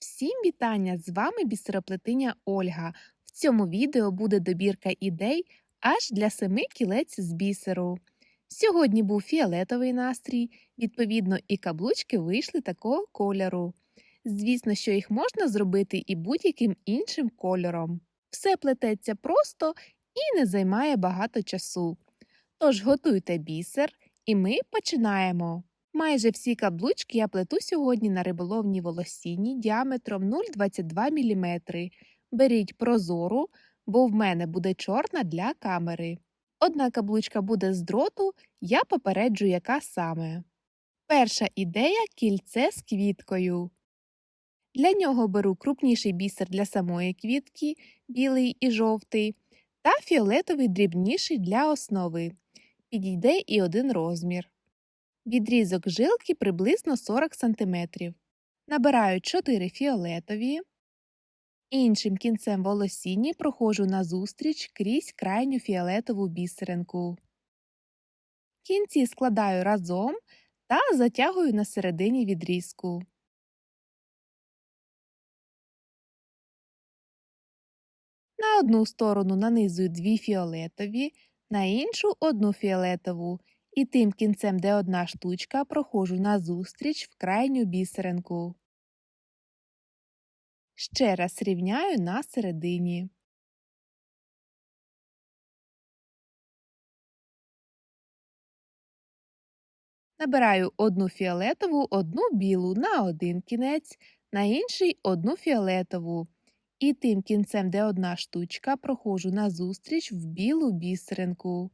Всім вітання! З вами бісероплетиня Ольга. В цьому відео буде добірка ідей аж для семи кілець з бісеру. Сьогодні був фіолетовий настрій, відповідно, і каблучки вийшли такого кольору. Звісно, що їх можна зробити і будь-яким іншим кольором. Все плететься просто і не займає багато часу. Тож готуйте бісер, і ми починаємо. Майже всі каблучки я плету сьогодні на риболовній волосіні діаметром 0,22 мм. Беріть прозору, бо в мене буде чорна для камери. Одна каблучка буде з дроту, я попереджу, яка саме. Перша ідея кільце з квіткою. Для нього беру крупніший бісер для самої квітки, білий і жовтий, та фіолетовий дрібніший для основи. Підійде і один розмір. Відрізок жилки приблизно 40 см. Набираю 4 фіолетові. Іншим кінцем волосіні проходжу назустріч крізь крайню фіолетову бісеринку. Кінці складаю разом та затягую на середині відрізку. На одну сторону нанизую дві фіолетові, на іншу одну фіолетову і тим кінцем, де одна штучка, проходжу назустріч в крайню бісеринку. Ще раз рівняю на середині. Набираю одну фіолетову, одну білу на один кінець, на інший одну фіолетову. І тим кінцем, де одна штучка, проходжу назустріч в білу бісеринку.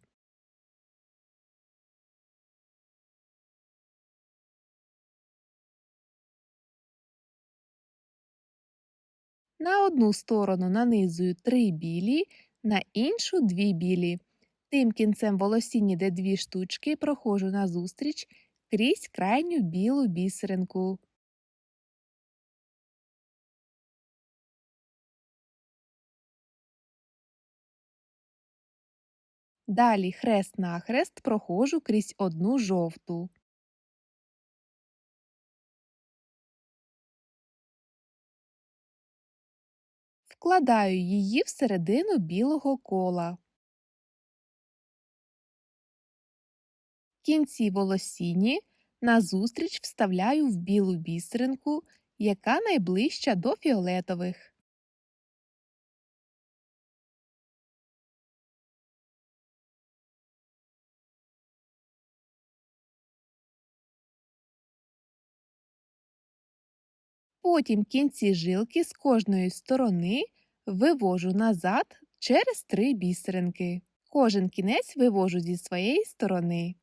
На одну сторону нанизую три білі, на іншу дві білі. Тим кінцем волосінні, де дві штучки, проходжу назустріч крізь крайню білу бісеринку. Далі хрест-нахрест проходжу крізь одну жовту. Вкладаю її всередину білого кола. Кінці волосіні назустріч вставляю в білу бісеринку, яка найближча до фіолетових. Потім кінці жилки з кожної сторони вивожу назад через три бісеринки. Кожен кінець вивожу зі своєї сторони.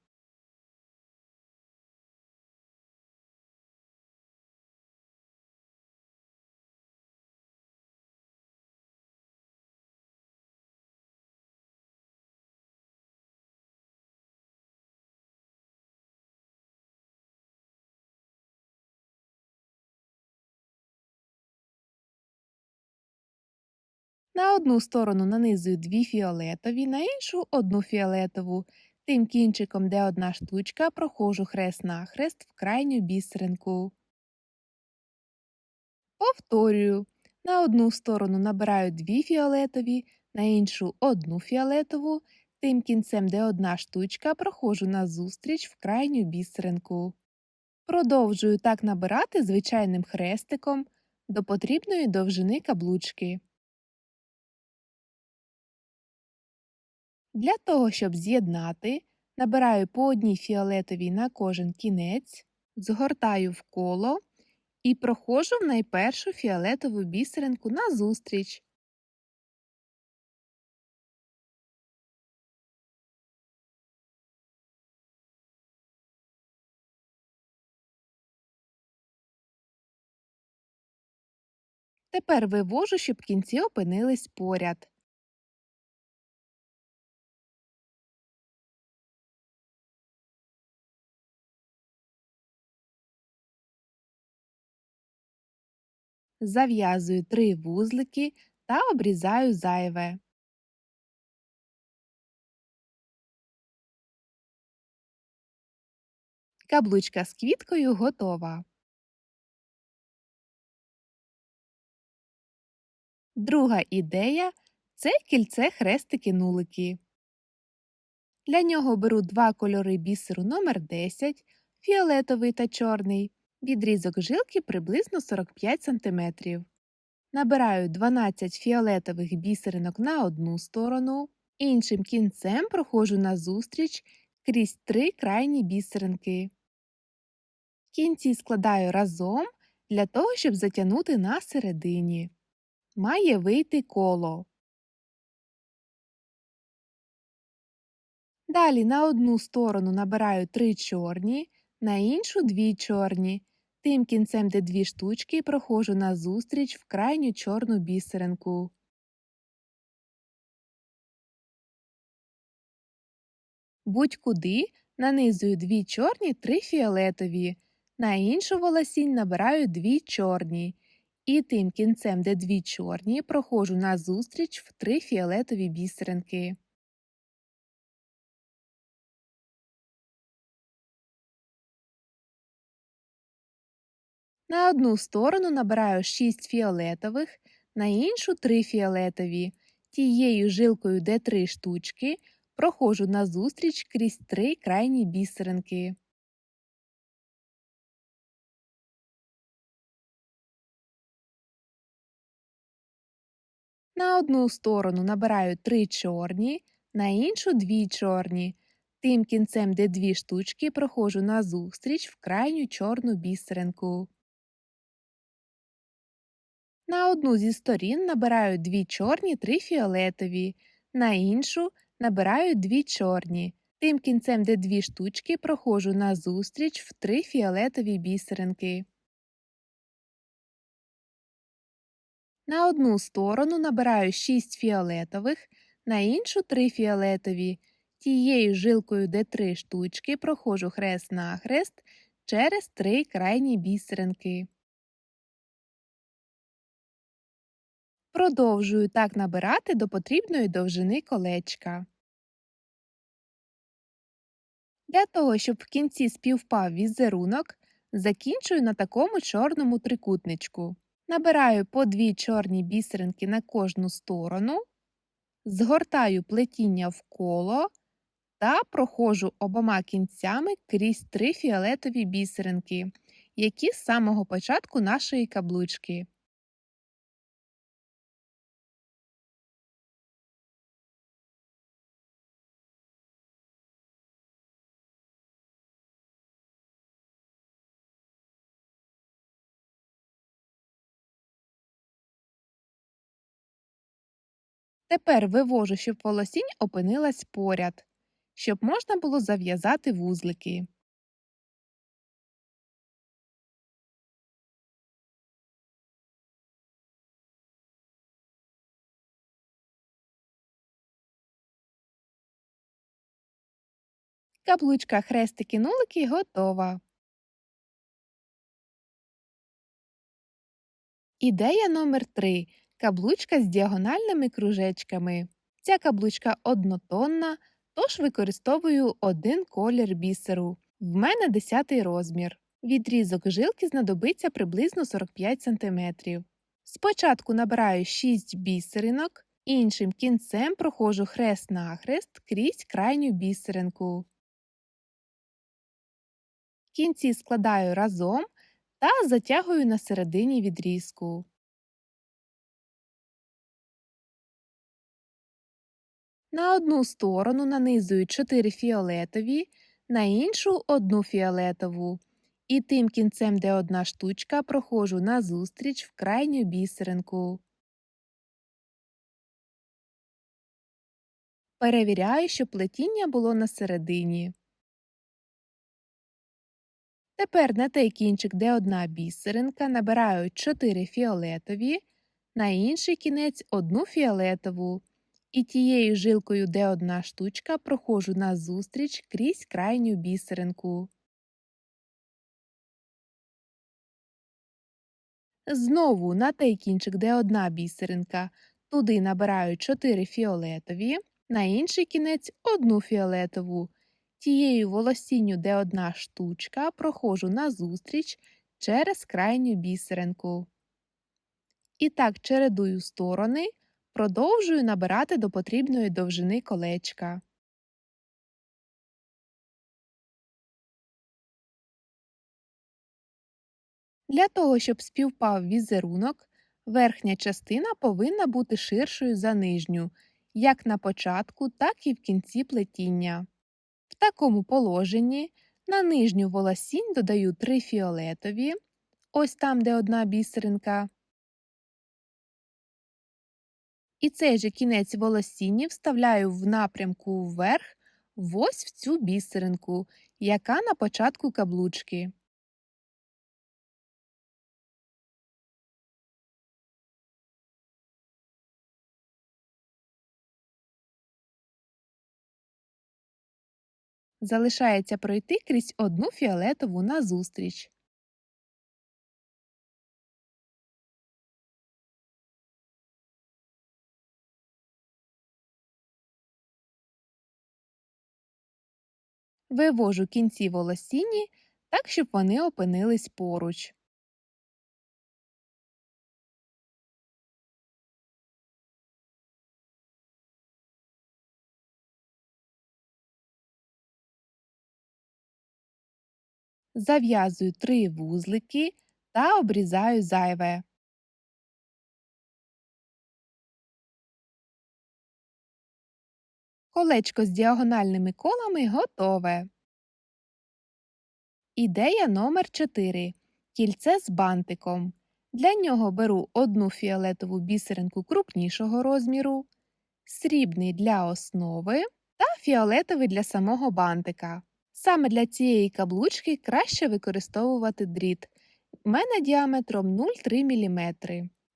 На одну сторону нанизую дві фіолетові, на іншу одну фіолетову. Тим кінчиком, де одна штучка, проходжу хрест-нахрест в крайню бісеринку. Повторюю. На одну сторону набираю дві фіолетові, на іншу одну фіолетову. Тим кінцем, де одна штучка, проходжу назустріч в крайню бісеринку. Продовжую так набирати звичайним хрестиком до потрібної довжини каблучки. Для того, щоб з'єднати, набираю по одній фіолетовій на кожен кінець, згортаю в коло і проходжу в найпершу фіолетову бісеринку назустріч. Тепер вивожу, щоб кінці опинились поряд. Зав'язую три вузлики та обрізаю зайве. Каблучка з квіткою готова. Друга ідея це кільце хрестики-нулики. Для нього беру два кольори бісеру номер 10 фіолетовий та чорний, відрізок жилки приблизно 45 см. Набираю 12 фіолетових бісеринок на одну сторону, іншим кінцем проходжу назустріч крізь три крайні бісеринки. Кінці складаю разом для того, щоб затягнути на середині. Має вийти коло. Далі на одну сторону набираю три чорні, на іншу дві чорні. Тим кінцем, де дві штучки, проходжу назустріч в крайню чорну бісеринку. Будь-куди нанизую дві чорні, три фіолетові, на іншу волосінь набираю дві чорні. І тим кінцем, де дві чорні, проходжу назустріч в три фіолетові бісеринки. На одну сторону набираю 6 фіолетових, на іншу 3 фіолетові. Тією жилкою, де 3 штучки, проходжу назустріч крізь 3 крайні бісеринки. На одну сторону набираю 3 чорні, на іншу 2 чорні. Тим кінцем, де дві штучки, проходжу назустріч в крайню чорну бісеринку. На одну зі сторін набираю дві чорні, три фіолетові, на іншу набираю дві чорні. Тим кінцем, де дві штучки, проходжу назустріч в три фіолетові бісеринки. На одну сторону набираю 6 фіолетових, на іншу 3 фіолетові. Тією жилкою, де 3 штучки, проходжу хрест нахрест через 3 крайні бісеринки. Продовжую так набирати до потрібної довжини колечка. Для того, щоб в кінці співпав візерунок, закінчую на такому чорному трикутничку. Набираю по дві чорні бісеринки на кожну сторону, згортаю плетіння в коло та проходжу обома кінцями крізь три фіолетові бісеринки, які з самого початку нашої каблучки. Тепер вивожу, щоб волосінь опинилась поряд, щоб можна було зав'язати вузлики. Каблучка хрестики-нулики готова. Ідея номер 3 Каблучка з діагональними кружечками. Ця каблучка однотонна, тож використовую один колір бісеру. В мене 10 розмір. Відрізок жилки знадобиться приблизно 45 см. Спочатку набираю 6 бісеринок, іншим кінцем проходжу хрест-нахрест крізь крайню бісеринку. Кінці складаю разом та затягую на середині відрізку. На одну сторону нанизую 4 фіолетові, на іншу одну фіолетову. І тим кінцем, де одна штучка, проходжу назустріч в крайню бісеринку. Перевіряю, щоб плетіння було на середині. Тепер на той кінчик, де одна бісеринка, набираю 4 фіолетові, на інший кінець одну фіолетову. І тією жилкою, де одна штучка, проходжу назустріч крізь крайню бісеринку. Знову на той кінчик, де одна бісеринка, туди набираю 4 фіолетові, на інший кінець одну фіолетову. Тією волосінню, де одна штучка, проходжу назустріч через крайню бісеринку. І так чередую сторони, продовжую набирати до потрібної довжини колечка. Для того, щоб співпав візерунок, верхня частина повинна бути ширшою за нижню, як на початку, так і в кінці плетіння. В такому положенні на нижню волосінь додаю три фіолетові, ось там, де одна бісеринка. І цей же кінець волосіння вставляю в напрямку вверх ось в цю бісеринку, яка на початку каблучки. Залишається пройти крізь одну фіолетову назустріч. Вивожу кінці волосіні так, щоб вони опинились поруч. Зав'язую три вузлики та обрізаю зайве. Колечко з діагональними колами готове. Ідея номер 4. Кільце з бантиком. Для нього беру одну фіолетову бісеринку крупнішого розміру, срібний для основи та фіолетовий для самого бантика. Саме для цієї каблучки краще використовувати дріт. У мене діаметром 0,3 мм.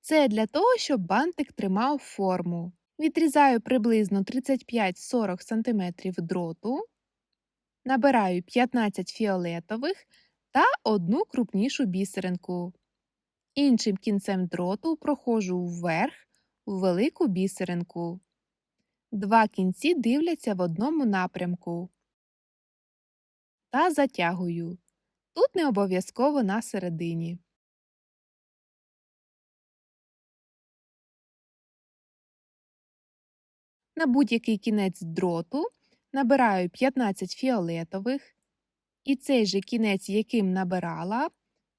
Це для того, щоб бантик тримав форму. Відрізаю приблизно 35-40 см дроту, набираю 15 фіолетових та одну крупнішу бісеринку. Іншим кінцем дроту проходжу вверх у велику бісеринку. Два кінці дивляться в одному напрямку та затягую. Тут не обов'язково на середині. На будь-який кінець дроту набираю 15 фіолетових, і цей же кінець, яким набирала,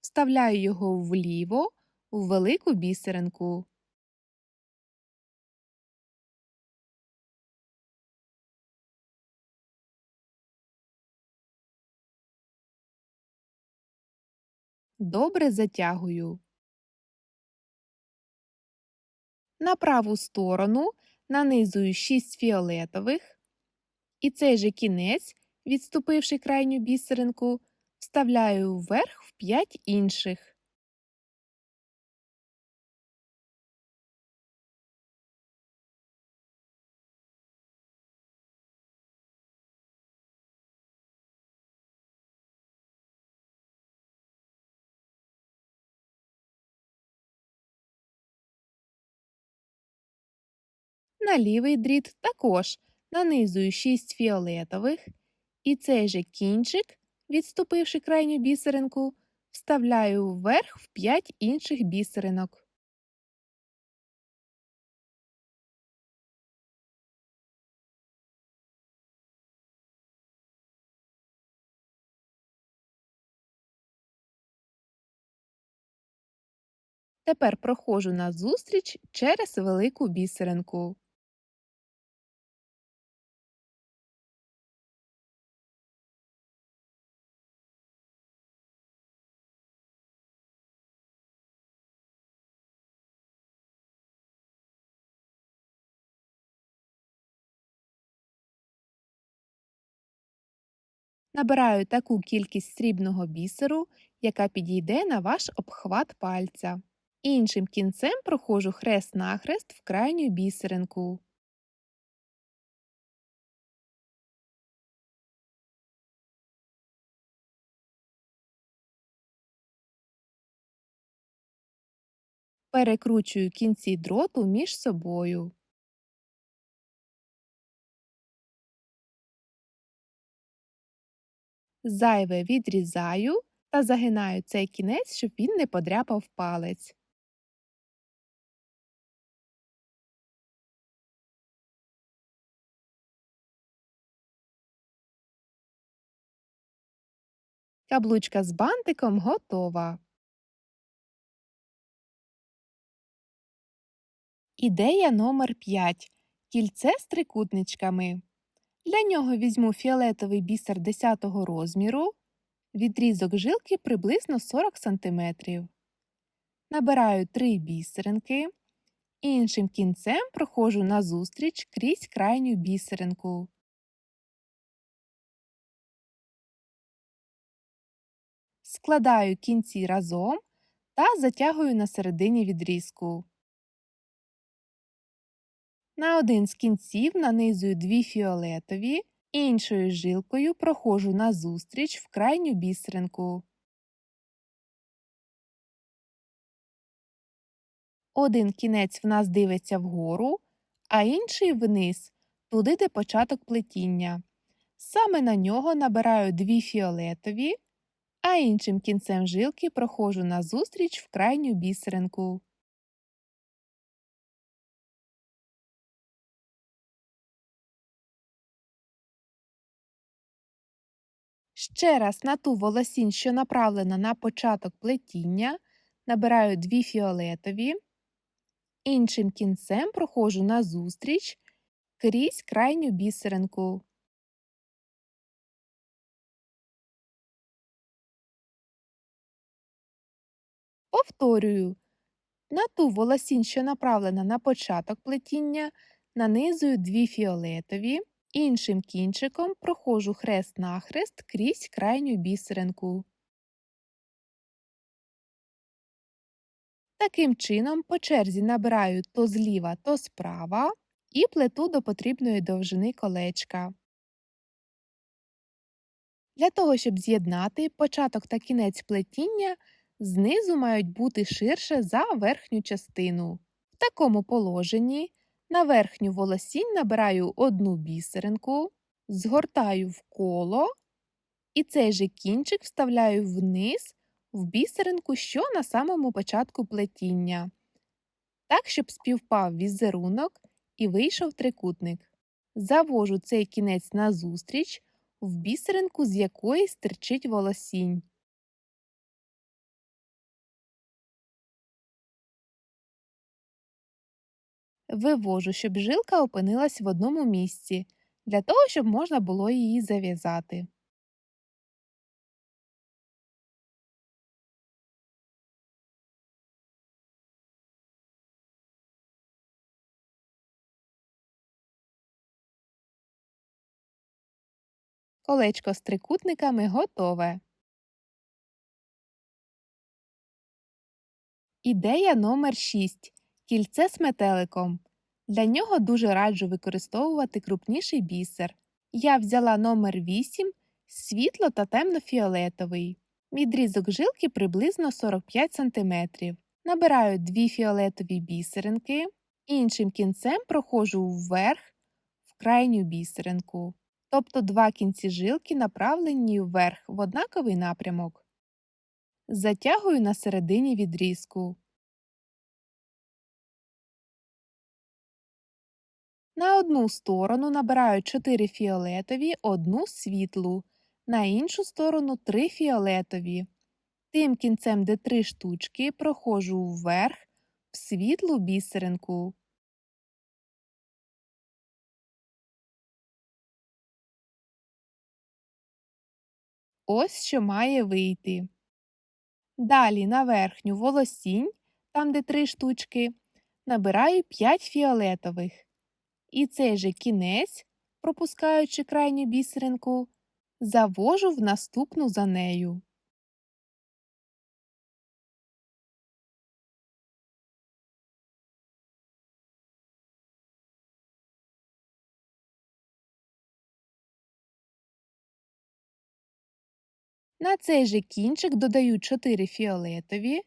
вставляю його вліво у велику бісеринку. Добре затягую. На праву сторону нанизую 6 фіолетових, і цей же кінець, відступивши крайню бісеринку, вставляю вверх в 5 інших. На лівий дріт також нанизую 6 фіолетових, і цей же кінчик, відступивши крайню бісеринку, вставляю вверх в 5 інших бісеринок. Тепер проходжу назустріч через велику бісеринку. Набираю таку кількість срібного бісеру, яка підійде на ваш обхват пальця. Іншим кінцем проходжу хрест-нахрест в крайню бісеринку. Перекручую кінці дроту між собою. зайве відрізаю та загинаю цей кінець, щоб він не подряпав палець. Каблучка з бантиком готова. Ідея номер 5. Кільце з трикутничками. Для нього візьму фіолетовий бісер 10 розміру, відрізок жилки приблизно 40 см. Набираю 3 бісеринки. Іншим кінцем проходжу назустріч крізь крайню бісеринку. Складаю кінці разом та затягую на середині відрізку. На один з кінців нанизую дві фіолетові, іншою жилкою проходжу назустріч в крайню бісеринку. Один кінець в нас дивиться вгору, а інший вниз, туди де початок плетіння. Саме на нього набираю дві фіолетові, а іншим кінцем жилки проходжу назустріч в крайню бісеринку. Ще раз на ту волосінь, що направлена на початок плетіння, набираю дві фіолетові, іншим кінцем проходжу назустріч крізь крайню бісеринку. Повторюю, на ту волосінь, що направлена на початок плетіння, нанизую дві фіолетові, іншим кінчиком проходжу хрест-нахрест крізь крайню бісеринку. Таким чином по черзі набираю то зліва, то справа і плету до потрібної довжини колечка. Для того, щоб з'єднати початок та кінець плетіння, знизу мають бути ширше за верхню частину. В такому положенні на верхню волосінь набираю одну бісеринку, згортаю в коло і цей же кінчик вставляю вниз в бісеринку, що на самому початку плетіння, так, щоб співпав візерунок і вийшов трикутник. Завожу цей кінець назустріч в бісеринку, з якої стирчить волосінь. Вивожу, щоб жилка опинилась в одному місці, для того, щоб можна було її зав'язати. Колечко з трикутниками готове. Ідея номер 6. Кільце з метеликом. Для нього дуже раджу використовувати крупніший бісер. Я взяла номер 8 світло та темно-фіолетовий. Відрізок жилки приблизно 45 см. Набираю дві фіолетові бісеринки, іншим кінцем проходжу вверх в крайню бісеринку. Тобто два кінці жилки направлені вверх в однаковий напрямок. Затягую на середині відрізку. На одну сторону набираю 4 фіолетові, одну світлу, на іншу сторону 3 фіолетові. Тим кінцем, де 3 штучки, проходжу вверх в світлу бісеринку. Ось що має вийти. Далі на верхню волосінь, там де 3 штучки, набираю 5 фіолетових. І цей же кінець, пропускаючи крайню бісеринку, завожу в наступну за нею. На цей же кінчик додаю 4 фіолетові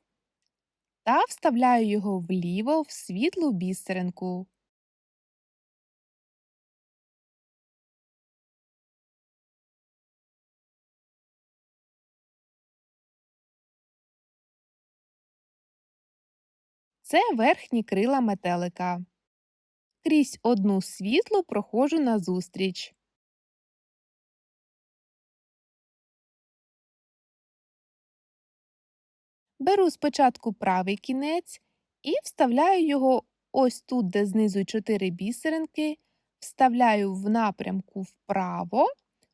та вставляю його вліво в світлу бісеринку. Це верхні крила метелика. Крізь одну світлу проходжу назустріч. Беру спочатку правий кінець і вставляю його ось тут, де знизу 4 бісеринки, вставляю в напрямку вправо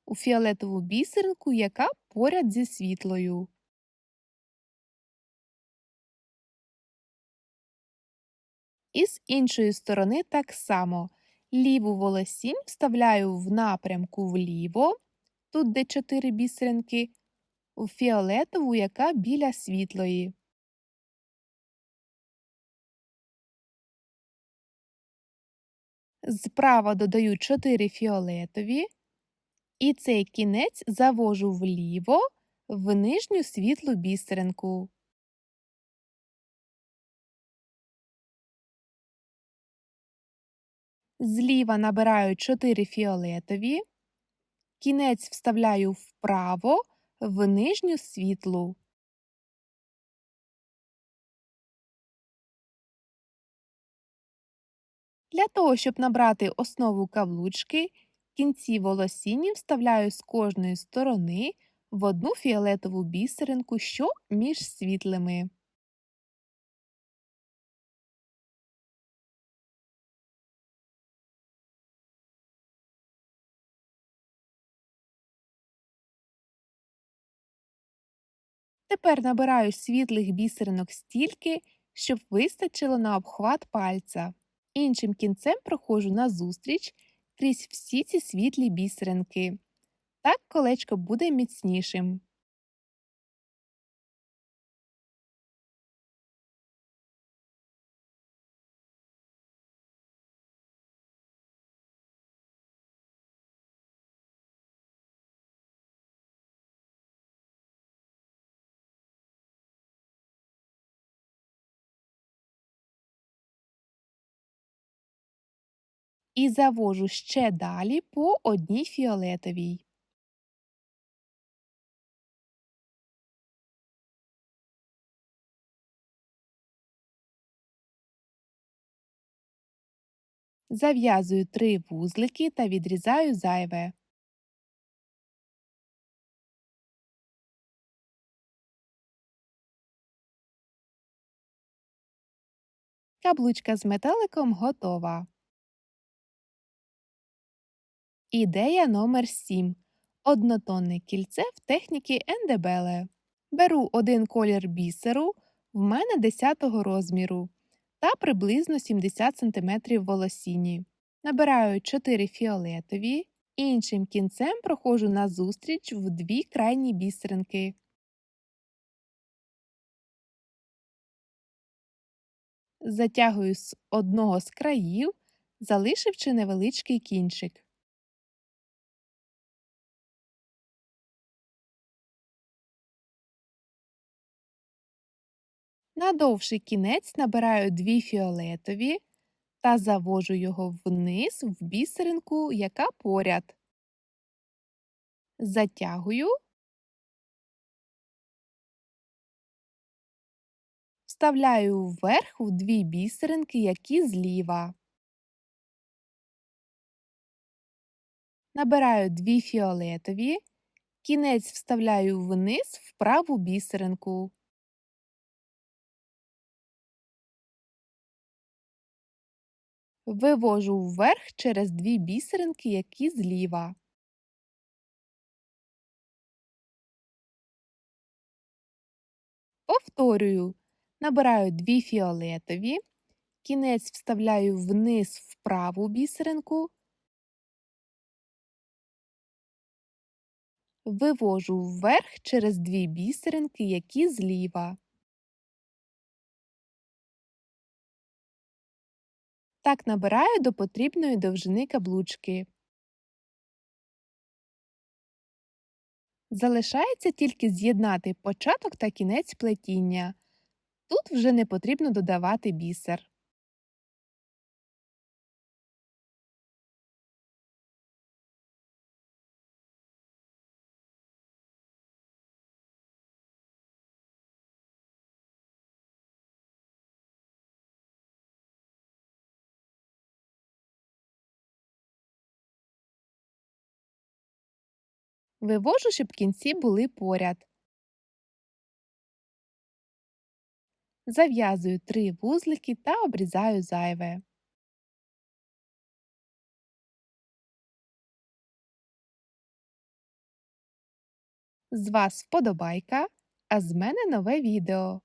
у фіолетову бісеринку, яка поряд зі світлою. І з іншої сторони так само. Ліву волосінь вставляю в напрямку вліво, тут де 4 бісеринки, у фіолетову, яка біля світлої. Справа додаю 4 фіолетові, і цей кінець завожу вліво в нижню світлу бісеринку. Зліва набираю 4 фіолетові, кінець вставляю вправо в нижню світлу. Для того, щоб набрати основу каблучки, кінці волосіння вставляю з кожної сторони в одну фіолетову бісеринку, що між світлими. Тепер набираю світлих бісеринок стільки, щоб вистачило на обхват пальця. Іншим кінцем проходжу назустріч крізь всі ці світлі бісеринки. Так колечко буде міцнішим. І завожу ще далі по одній фіолетовій. Зав'язую три вузлики та відрізаю зайве. Каблучка з метеликом готова. Ідея номер 7. Однотонне кільце в техніці ендебеле. Беру один колір бісеру, в мене 10 розміру та приблизно 70 см волосіні. Набираю 4 фіолетові, іншим кінцем проходжу назустріч в дві крайні бісеринки. Затягую з одного з країв, залишивши невеличкий кінчик. На довший кінець набираю дві фіолетові та завожу його вниз в бісеринку, яка поряд. Затягую, вставляю вверх в дві бісеринки, які зліва. Набираю дві фіолетові, кінець вставляю вниз в праву бісеринку. Вивожу вверх через дві бісеринки, які зліва. Повторюю, набираю дві фіолетові, кінець вставляю вниз в праву бісеринку, вивожу вверх через дві бісеринки, які зліва. Так набираю до потрібної довжини каблучки. Залишається тільки з'єднати початок та кінець плетіння. Тут вже не потрібно додавати бісер. Вивожу, щоб кінці були поряд. Зав'язую три вузлики та обрізаю зайве. З вас вподобайка, а з мене нове відео.